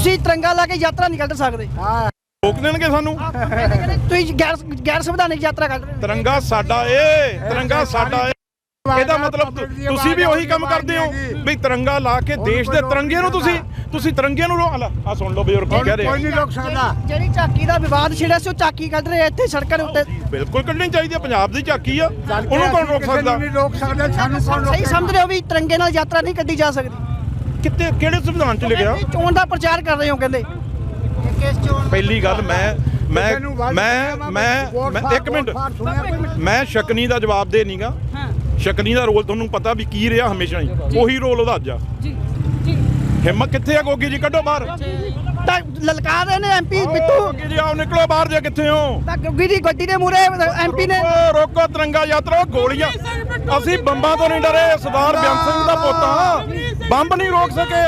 ਤੁਸੀਂ ਤਿਰੰਗਾ ਲਾ ਕੇ ਯਾਤਰਾ ਨਹੀਂ ਕੱਢ ਸਕਦੇ। ਰੋਕ ਦੇਣਗੇ ਸਾਨੂੰ। ਤੁਸੀਂ ਗੈਰ ਗੈਰ ਸੰਵਿਧਾਨਿਕ ਯਾਤਰਾ ਕੱਢ ਰਹੇ ਹੋ। ਤਿਰੰਗਾ ਸਾਡਾ ਏ ਤਿਰੰਗਾ ਸਾਡਾ ਏ। ਇਹਦਾ ਮਤਲਬ ਤੁਸੀਂ ਵੀ ਉਹੀ ਕੰਮ ਕਰਦੇ ਹੋ ਵੀ ਤਿਰੰਗਾ ਲਾ ਕੇ ਦੇਸ਼ ਦੇ ਤਿਰੰਗੇ ਨੂੰ ਤੁਸੀਂ ਤੁਸੀਂ ਤਿਰੰਗੇ ਨੂੰ ਆ ਸੁਣ ਲਓ ਬਜ਼ੁਰਗ ਕੀ ਕਹਿ ਰਹੇ। ਕੋਈ ਨਹੀਂ ਰੋਕ ਸਕਦਾ। ਜਿਹੜੀ ਝਾਕੀ ਦਾ ਵਿਵਾਦ ਛਿੜਿਆ ਸੀ ਉਹ ਝਾਕੀ ਕੱਢ ਰਹੇ ਇੱਥੇ ਸੜਕਾਂ ਦੇ ਉੱਤੇ। ਬਿਲਕੁਲ ਕੱਢਣੀ ਚਾਹੀਦੀ ਹੈ ਪੰਜਾਬ ਦੀ ਝਾਕੀ ਆ। ਉਹਨੂੰ ਕੌਣ ਰੋਕ ਸਕਦਾ? ਨਹੀਂ ਰੋਕ ਸਕਦਾ ਸਾਨੂੰ ਕੌਣ ਸਹੀ ਰੋਕ ਸਮਝ ਰਹੇ ਹੋ ਵੀ ਤਿਰੰਗੇ ਨਾਲ ਯਾਤਰਾ ਨਹੀਂ ਕੱਢੀ ਜਾ ਸਕਦੀ। ਕਿਤੇ ਕਿਹੜੇ ਸੰਵਿਧਾਨ 'ਚ ਲਿਖਿਆ? ਚੋਣ ਦਾ ਪ੍ਰਚਾਰ ਕਰ ਰਹੇ ਹੋ ਕਹਿੰਦੇ। ਪਹਿਲੀ ਗੱਲ ਮੈਂ ਮੈਂ ਮੈਂ ਮੈਂ ਮੈਂ ਇੱਕ ਮਿੰਟ। ਮੈਂ ਸ਼ਕਨੀ ਦਾ ਜਵਾਬ ਦੇ ਨਹੀਂਗਾ ਸ਼ਕਨੀ ਦਾ ਰੋਲ ਤੁਹਾਨੂੰ ਪਤਾ ਵੀ ਕੀ ਰਿਹਾ ਹਮੇਸ਼ਾ ਹੀ। ਉਹੀ ਰੋਲ ਉਹਦਾ ਅੱਜ ਆ। ਜੀ ਜੀ। ਹਿੰਮਤ ਕਿੱਥੇ ਆ ਗੋਗੀ ਜੀ? ਕੱਢੋ ਬਾਹਰ। ਤਾਂ ਲਲਕਾਰ ਰਹੇ ਨੇ ਐਮਪੀ ਬਿੱਟੂ। ਗੋਗੀ ਜੀ ਆਓ ਨਿਕਲੋ ਬਾਹਰ ਜੇ ਕਿੱਥੇ ਹੋ। ਤਾਂ ਗੁੱਗੀ ਦੀ ਗੱਡੀ ਦੇ ਮੂਰੇ ਐਮਪੀ ਨੇ ਰੋਕੋ ਤਿਰੰਗਾ ਯਾਤਰਾ ਗੋਲੀਆਂ। ਅਸੀਂ ਬੰਬਾਂ ਤੋਂ ਨਹੀਂ ਡਰੇ ਸਰਦਾਰ ਬਿਆਨ ਸਿੰਘ ਦਾ ਪੁੱਤ ਬੰਬ ਨਹੀਂ ਰੋਕ ਸਕੇ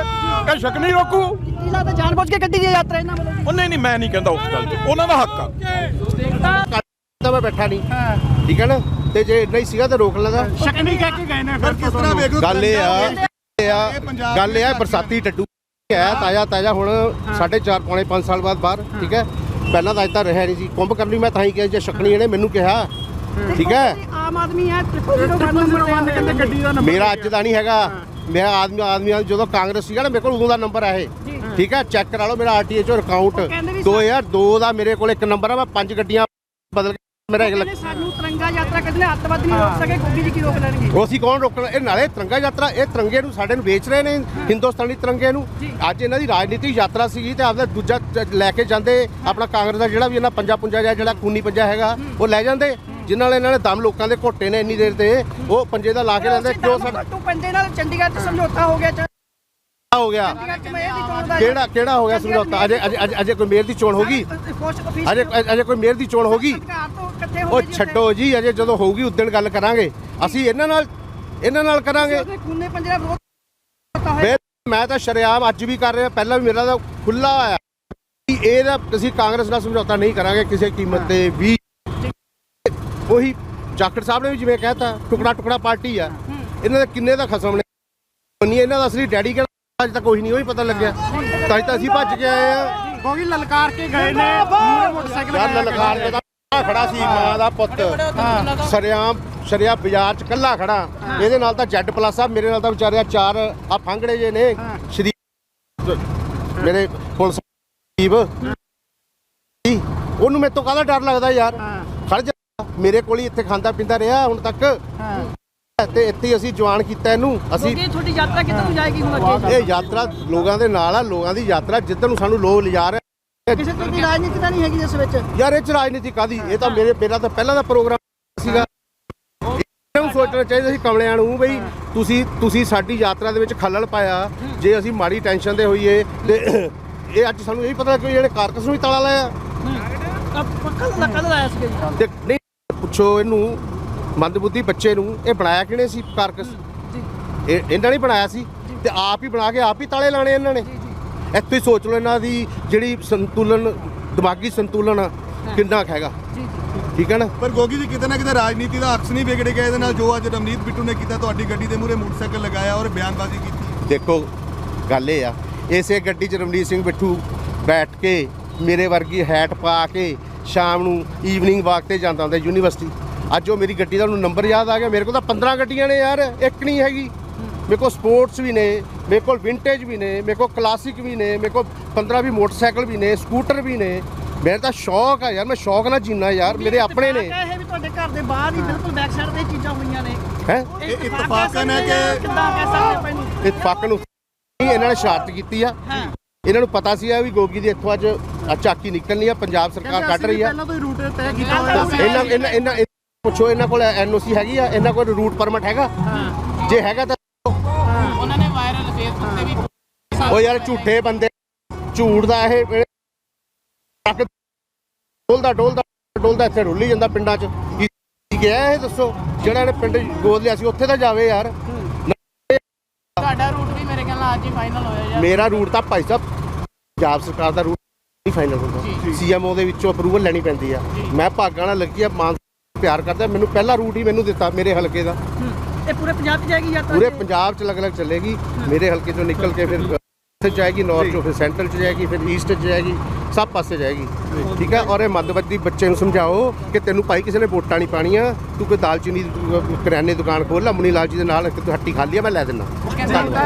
ਕਿ ਸ਼ਕਨੀ ਰੋਕੂ? ਇਹਨਾਂ ਤਾਂ ਜਾਣਬੁੱਝ ਕੇ ਗੱਡੀ ਦੀ ਯਾਤਰਾ ਇਹਨਾਂ ਵੱਲੋਂ ਉਹ ਨਹੀਂ ਨਹੀਂ ਮੈਂ ਨਹੀਂ ਕਹਿੰਦਾ ਉਸ ਗੱਲ 'ਚ ਉਹਨਾਂ ਦਾ ਹੱਕ ਆ। ਤਾਂ ਮੈਂ ਬੈਠਾ ਨਹੀਂ ਠੀਕ ਹੈ ਨਾ? ਤੇ ਜੇ ਨਹੀਂ ਸੀਗਾ ਤਾਂ ਰੋਕ ਲੈਂਦਾ। ਸ਼ਕਨੀ ਕਹਿ ਕੇ ਗਏ ਨੇ ਫਿਰ ਕਿਸ ਤਰ੍ਹਾਂ ਵੇਖ ਗੱਲ ਇਹ ਆ ਇਹ ਆ ਗੱਲ ਇਹ ਆ ਬਰਸਾਤੀ ਟੱਟੂ ਹੈ ਤਾਜ਼ਾ ਤਾਜ਼ਾ ਹੁਣ 4.5 ਪੌਣੇ 5 ਸਾਲ ਬਾਅਦ ਬਾਹਰ ਠੀਕ ਹੈ? ਪਹਿਲਾਂ ਤਾਂ ਅੱਜ ਤਾਂ ਰਿਹਾ ਨਹੀਂ ਸੀ। ਕੁੰਭ ਕਰਨੀ ਮੈਂ ਤਾਂ ਹੀ ਕਿਹਾ ਜੇ ਸ਼ਕਣੀ ਇਹਨੇ ਮੈਨੂੰ ਕਿਹਾ ਠੀਕ ਹੈ? ਆਮ ਆਦਮੀ ਹੈ ਮੇਰਾ ਅੱਜ ਦਾ ਨਹੀਂ ਹੈਗਾ। ਮੇਰਾ ਆਦਮੀ ਆਦਮੀ ਜਦੋਂ ਕਾਂਗਰਸ ਸੀਗਾ ਨਾ ਮੇਰੇ ਕੋਲ ਉਦੋਂ ਦਾ ਨੰਬਰ ਹੈ ਇਹ। ਠੀਕ ਹੈ? ਚੈੱਕ ਕਰਾ ਲਓ ਮੇਰਾ ਆਰਟੀਏ ਚੋਂ ਅਕਾਊਂਟ ਕਹਿੰਦੇ ਵੀ 2002 ਦਾ ਮੇਰੇ ਕੋਲ ਇੱਕ ਨੰਬਰ ਆ ਮੈਂ ਪੰਜ ਗੱਡੀਆਂ ਬਦਲ ਕੇ ਮੇਰਾ ਇੱਕ ਕਹਿੰਦੇ ਸਾਨੂੰ ਤਿਰੰਗਾ ਯਾਤਰਾ ਕੱਢਣੇ ਅੱਤਵਾਦੀ ਨਹੀਂ ਰੋਕ ਸਕੇ ਗੁੱਗੀ ਜੀ ਕੀ ਰੋਕ ਲੈਣਗੇ? ਉਹ ਅਸੀਂ ਕੌਣ ਰੋਕਣਾ ਇਹ ਨਾਲੇ ਤਿਰੰਗਾ ਯਾਤਰਾ ਇਹ ਤਿਰੰਗੇ ਨੂੰ ਸਾਡੇ ਨੂੰ ਵੇਚ ਰਹੇ ਨੇ ਹਿੰਦੁਸਤਾਨੀ ਤਿਰੰਗੇ ਨੂੰ। ਅੱਜ ਇਹਨਾਂ ਦੀ ਰਾਜਨੀਤਿਕ ਯਾਤਰਾ ਸੀਗੀ ਤੇ ਆਪਦਾ ਦੂਜਾ ਚ- ਲੈ ਕੇ ਜਾਂਦੇ ਆਪਣਾ ਕਾਂਗਰਸ ਦਾ ਜਿਹੜਾ ਵੀ ਇਹਨਾਂ ਪੰਜਾ ਪੁੰਜਾ ਜਿਹਾ ਜਿਹੜਾ ਖੂਨੀ ਪੰਜਾ ਹੈਗਾ ਉਹ ਲੈ ਜਾਂਦੇ। ਜਿਨ੍ਹਾਂ ਨਾਲ ਇਹਨਾਂ ਨੇ ਦਮ ਲੋਕਾਂ ਦੇ ਘੋਟੇ ਨੇ ਇੰਨੀ ਦੇਰ ਤੇ ਉਹ ਪੰਜੇ ਦਾ ਲਾ ਕੇ ਲੈਂਦੇ ਕਿਉਂ ਸਾਡਾ ਤੂੰ ਪੰਦੇ ਨਾਲ ਚੰਡੀਗੜ੍ਹ 'ਚ ਸਮਝੌਤਾ ਹੋ ਗਿਆ ਹੋ ਗਿਆ? ਦਾ ਕਿਹੜਾ ਕਿਹੜਾ ਹੋ ਗਿਆ ਸਮਝੌਤਾ? ਅਜੇ ਅਜੇ- ਅਜੇ ਕੋਈ ਮੇਅਰ ਦੀ ਚੋਣ ਹੋਗੀ? ਅਜੇ ਅਜੇ ਕੋਈ ਮੇਅਰ ਦੀ ਚੋਣ ਹੋਗੀ? ਉਹ ਛੱਡੋ ਜੀ ਅਜੇ ਜਦੋਂ ਹੋਊਗੀ ਉਦੋਂ ਗੱਲ ਕਰਾਂਗੇ। ਅਸੀਂ ਇਹਨਾਂ ਨਾਲ ਇਹਨਾਂ ਨਾਲ ਕਰਾਂਗੇ। ਦਾ ਮੈਂ ਤਾਂ ਸ਼ਰੇਆਮ ਅੱਜ ਵੀ ਕਰ ਰਿਹਾ ਪਹਿਲਾਂ ਵੀ ਮੇਰਾ ਤਾਂ ਖੁੱਲਾ ਆਇਆ ਕਿ ਇਹਦਾ ਅਸੀਂ ਕਾਂਗਰਸ ਨਾਲ ਸਮਝੌਤਾ ਨਹੀਂ ਕਰਾਂਗੇ ਕਿਸੇ ਕੀਮਤ ਤੇ ਵੀ। ਉਹੀ ਜਾਖੜ ਸਾਹਿਬ ਨੇ ਵੀ ਜਿਵੇਂ ਕਹਿਤਾ ਟੁਕੜਾ ਟੁਕੜਾ ਪਾਰਟੀ ਆ। ਇਹਨਾਂ ਦੇ ਕਿੰਨੇ ਦਾ ਖਸਮ ਨੇ? ਇਹਨਾਂ ਦਾ ਅਸਲੀ ਡੈਡੀ ਅੱਜ ਤੱਕ ਕੋਈ ਨਹੀਂ ਉਹੀ ਪਤਾ ਲੱਗਿਆ। ਤਾਂ ਹੀ ਤਾਂ ਅਸੀਂ ਭੱਜ ਕੇ ਆਏ ਆ। ਕੋਈ ਲਲਕਾਰ ਕੇ ਗਏ ਨੇ ਮੂਰੇ ਮੋਟਰਸਾਈਕਲ ਗੱਲ ਲਖਾਰ ਕੇ ਤਾਂ ਖੜਾ ਸੀ ਮਾਂ ਦਾ ਪੁੱਤ। ਸਰਿਆਮ ਸ਼ਰਿਆ ਬਾਜ਼ਾਰ ਚ ਕੱਲਾ ਖੜਾ। ਇਹਦੇ ਨਾਲ ਤਾਂ ਜੈਡ ਪਲੱਸ ਆ ਮੇਰੇ ਨਾਲ ਤਾਂ ਵਿਚਾਰਿਆ ਚਾਰ ਆ ਫੰਗੜੇ ਜੇ ਨੇ। ਸ਼੍ਰੀ ਮੇਰੇ ਪੁਲਿਸ ਜੀਵ ਉਹਨੂੰ ਮੇਰੇ ਤੋਂ ਕਾਹਦਾ ਡਰ ਲੱਗਦਾ ਯਾਰ? ਖੜ ਜਾ। ਮੇਰੇ ਕੋਲ ਹੀ ਇੱਥੇ ਖਾਂਦਾ ਪੀਂਦਾ ਰਿਹਾ ਹੁਣ ਤੱਕ। ਤੇ ਇੱਥੇ ਹੀ ਅਸੀਂ ਜਵਾਨ ਕੀਤਾ ਇਹਨੂੰ। ਅਸੀਂ ਕਿਉਂਕਿ ਤੁਹਾਡੀ ਯਾਤਰਾ ਕਿੱਥੇ ਨੂੰ ਜਾਏਗੀ ਹੁਣ ਅੱਗੇ? ਇਹ ਯਾਤਰਾ ਲੋਕਾਂ ਦੇ ਨਾਲ ਆ ਲੋਕਾਂ ਦੀ ਯਾਤਰਾ ਜਿੱਧਰ ਨੂੰ ਸਾਨੂੰ ਲੋਕ ਲਿਜਾ ਰਹੇ ਕਿਸੇ ਤਰ੍ਹਾਂ ਦੀ ਰਾਜਨੀਤੀ ਤਾਂ ਨਹੀਂ ਹੈਗੀ ਇਸ ਵਿੱਚ? ਯਾਰ ਇਹ ਚ ਰਾਜਨੀਤੀ ਕਾਦੀ ਇਹ ਤਾਂ ਮੇਰੇ ਮੇਰਾ ਤਾਂ ਪਹਿਲਾਂ ਦਾ ਪ੍ਰੋਗਰਾਮ ਸੀਗਾ। ਇਹਨੂੰ ਸੋਚਣਾ ਚਾਹੀਦਾ ਸੀ ਕਮਲਿਆਂ ਨੂੰ ਬਈ ਤੁਸੀਂ ਤੁਸੀਂ ਸਾਡੀ ਯਾਤਰਾ ਦੇ ਵਿੱਚ ਖੱਲਲ ਪਾਇਆ। ਜੇ ਅਸੀਂ ਮਾੜੀ ਟੈਨਸ਼ਨ ਦੇ ਹੋਈਏ ਤੇ ਇਹ ਅੱਜ ਸਾਨੂੰ ਇਹ ਪਤਾ ਕਿ ਜਿਹੜੇ ਕਾਰਕਸ ਨੂੰ ਵੀ ਤਾਲਾ ਲਾਇਆ। ਪੱਕਾ ਲੱਕਾ ਲਾਇਆ ਸੀ ਤੇ ਨਹੀਂ ਪੁੱਛੋ ਇਹਨੂੰ ਮੰਦਬੁੱਧੀ ਬੱਚੇ ਨੂੰ ਇਹ ਬਣਾਇਆ ਕਿਹਨੇ ਸੀ? ਕਾਰਕਸ। ਇਹ ਇਹਨਾਂ ਨੇ ਬਣਾਇਆ ਸੀ ਤੇ ਆਪ ਹੀ ਬਣਾ ਕੇ ਆਪ ਹੀ ਤਾਲੇ ਲਾਣੇ ਇਹਨਾਂ ਨੇ। ਇੱਥੇ ਹੀ ਸੋਚ ਲਓ ਇਹਨਾਂ ਦੀ ਜਿਹੜੀ ਸੰਤੁਲਨ ਦਿਮਾਗੀ ਸੰਤੁਲਨ ਕਿੰਨਾ ਕੁ ਹੈਗਾ। ਠੀਕ ਹੈ ਨਾ? ਪਰ ਗੋਗੀ ਜੀ ਕਿਤੇ ਨਾ ਕਿਤੇ ਰਾਜਨੀਤੀ ਦਾ ਅਕਸ ਨਹੀਂ ਵਿਗੜ ਗਿਆ ਇਹਦੇ ਨਾਲ। ਜੋ ਅੱਜ ਰਮਨੀਤ ਬਿੱਟੂ ਨੇ ਕੀਤਾ ਤੁਹਾਡੀ ਗੱਡੀ ਦੇ ਮੂਹਰੇ ਮੋਟਰਸਾਈਕਲ ਲਗਾਇਆ ਔਰ ਬਿਆਨਬਾਜ਼ੀ ਕੀਤੀ। ਦੇਖੋ ਗੱਲ ਇਹ ਆ। ਇਸੇ ਗੱਡੀ 'ਚ ਰਮਨੀਤ ਸਿੰਘ ਬਿੱਠੂ ਬੈਠ ਕੇ ਮੇਰੇ ਵਰਗੀ ਹੈਟ ਪਾ ਕੇ ਸ਼ਾਮ ਨੂੰ ਈਵਨਿੰਗ ਵਾਕ ਤੇ ਜਾਂਦਾ ਹੁੰਦਾ ਯੂਨੀਵਰਸਿਟੀ ਅੱਜ ਉਹ ਮੇਰੀ ਗੱਡੀ ਦਾ ਉਹਨੂੰ ਨੰਬਰ ਯਾਦ ਆ ਗਿਆ। ਮੇਰੇ ਕੋਲ ਤਾਂ 15 ਗੱਡੀਆਂ ਨੇ ਯਾਰ ਇੱਕ ਨਹੀਂ ਹੈਗੀ। ਮੇਰੇ ਕੋਲ ਸਪੋਰਟਸ ਵੀ ਨੇ ਮੇਰੇ ਕੋਲ ਵਿੰਟੇਜ ਵੀ ਨੇ ਮੇਰੇ ਕੋਲ ਕਲਾਸਿਕ ਵੀ ਨੇ ਮੇਰੇ ਕੋਲ 15 ਵੀ ਮੋਟਰਸਾਈਕਲ ਵੀ ਨੇ ਸਕੂਟਰ ਵੀ ਨੇ। ਮੇਰਾ ਤਾਂ ਸ਼ੌਕ ਆ ਯਾਰ ਮੈਂ ਸ਼ੌਕ ਨਾਲ ਜੀਣਾ ਯਾਰ ਮੇਰੇ ਆਪਣੇ ਨੇ। ਇਹ ਵੀ ਤੁਹਾਡੇ ਘਰ ਦੇ ਬਾਹਰ ਹੀ ਬਿਲਕੁਲ ਬੈਕ ਸਾਈਡ ਤੇ ਚੀਜ਼ਾਂ ਹੋਈਆਂ ਨੇ। ਹੈ? ਇਹ ਇਤਫਾਕਨ ਹੈ ਕਿ- ਕਿੱਦਾਂ ਕਹਿ ਸਕਦੇ ਪੈਨੂੰ ਇਤਫਾਕ ਨੂੰ ਇਹਨਾਂ ਨੇ ਸ਼ਰਾਰਤ ਕੀਤੀ ਆ। ਇਹਨਾਂ ਨੂੰ ਪਤਾ ਸੀ ਆ ਵੀ ਗੋਗੀ ਦੀ ਇੱਥੋਂ ਅੱਜ ਝਾਕੀ ਨਿਕਲਣੀ ਆ ਪੰਜਾਬ ਸਰਕਾਰ ਕੱਢ ਰਹੀ ਆ। ਪਹਿਲਾਂ ਤੋਂ ਹੀ ਰੂਟ ਤੈਅ ਕੀਤਾ ਹੋਇਆ ਸੀ। ਇਹਨਾਂ ਇਹਨਾਂ- ਪੁੱਛੋ ਇਹਨਾਂ ਕੋਲ ਐਨਓਸੀ ਹੈਗੀ ਆ ਇਹਨਾਂ ਕੋਲ ਰੂਟ ਪਰਮਿਟ ਹੈਗਾ। ਜੇ ਹੈਗਾ ਤਾਂ ਉਹਨਾਂ ਨੇ ਵਾਇਰਲ ਫੇਸਬੁੱਕ ਤੇ ਵੀ ਉਹ ਯਾਰ ਝੂਠੇ ਬੰਦੇ ਝੂਠ ਦਾ ਇਹ ਡੋਲਦਾ ਡੋਲਦਾ ਡੋਲਦਾ ਇੱਥੇ ਰੁੱਲੀ ਜਾਂਦਾ ਪਿੰਡਾਂ 'ਚ। ਕੀ ਕੀ ਗਿਆ ਇਹ ਦੱਸੋ? ਜਿਹੜਾ ਇਹਨੇ ਪਿੰਡ ਗੋਦ ਲਿਆ ਸੀ ਉੱਥੇ ਤਾਂ ਜਾਵੇ ਯਾਰ। ਤੁਹਾਡਾ ਰੂਟ ਵੀ ਮੇਰੇ ਖਿਆਲ ਨਾਲ ਅੱਜ ਹੀ ਫਾਈਨਲ ਹੋਇਆ ਯਾਰ। ਮੇਰਾ ਰੂਟ ਤਾਂ ਭਾਈ ਸਾਹਿਬ ਪੰਜਾਬ ਸਰਕਾਰ ਦਾ ਰੂਟ ਨਹੀਂ ਫਾਈਨਲ ਹੁੰਦਾ। ਸੀਐਮਓ ਦੇ ਵਿੱਚੋਂ ਅਪਰੂਵਲ ਲੈਣੀ ਪੈਂਦੀ ਆ। ਮੈਂ ਭਾਗਾਂ ਨਾਲ ਲੱਗੀ ਆ ਮਾਨ ਪਿਆਰ ਕਰਦਾ ਮੈਨੂੰ ਪਹਿਲਾ ਰੂਟ ਹੀ ਮੈਨੂੰ ਦਿੱਤਾ ਮੇਰੇ ਹਲਕੇ ਦਾ। ਇਹ ਪੂਰੇ ਪੰਜਾਬ 'ਚ ਜਾਏਗੀ ਯਾਤਰਾ ਪੂਰੇ? ਪੰਜਾਬ 'ਚ ਅਲੱਗ-ਅਲੱਗ ਚੱਲੇਗੀ ਮੇਰੇ ਹਲਕੇ ਚੋਂ ਨਿਕਲ ਕੇ ਫਿਰ ਤੇ ਜਾਏਗੀ ਨਾਰਥ ਚ ਫਿਰ ਸੈਂਟਰਲ ਚ ਜਾਏਗੀ ਫਿਰ ਈਸਟ ਚ ਜਾਏਗੀ ਸਭ ਪਾਸੇ ਜਾਏਗੀ। ਠੀਕ ਹੈ? ਔਰ ਇਹ ਮੱਧਵਰਤੀ ਬੱਚੇ ਨੂੰ ਸਮਝਾਓ ਕਿ ਤੈਨੂੰ ਭਾਈ ਕਿਸੇ ਨੇ ਵੋਟਾਂ ਨਹੀਂ ਪਾਣੀਆਂ ਤੂੰ ਕੋਈ ਦਾਲਚੀਨੀ ਦੀ ਦੁ- ਕਰਿਆਨੇ ਦੀ ਦੁਕਾਨ ਖੋਲ ਲੈ ਮੁਨੀ ਲਾਲ ਜੀ ਦੇ ਨਾਲ ਇੱਕ ਹੱਟੀ ਖਾਲੀ ਆ ਮੈਂ ਲੈ ਦਿੰਦਾ।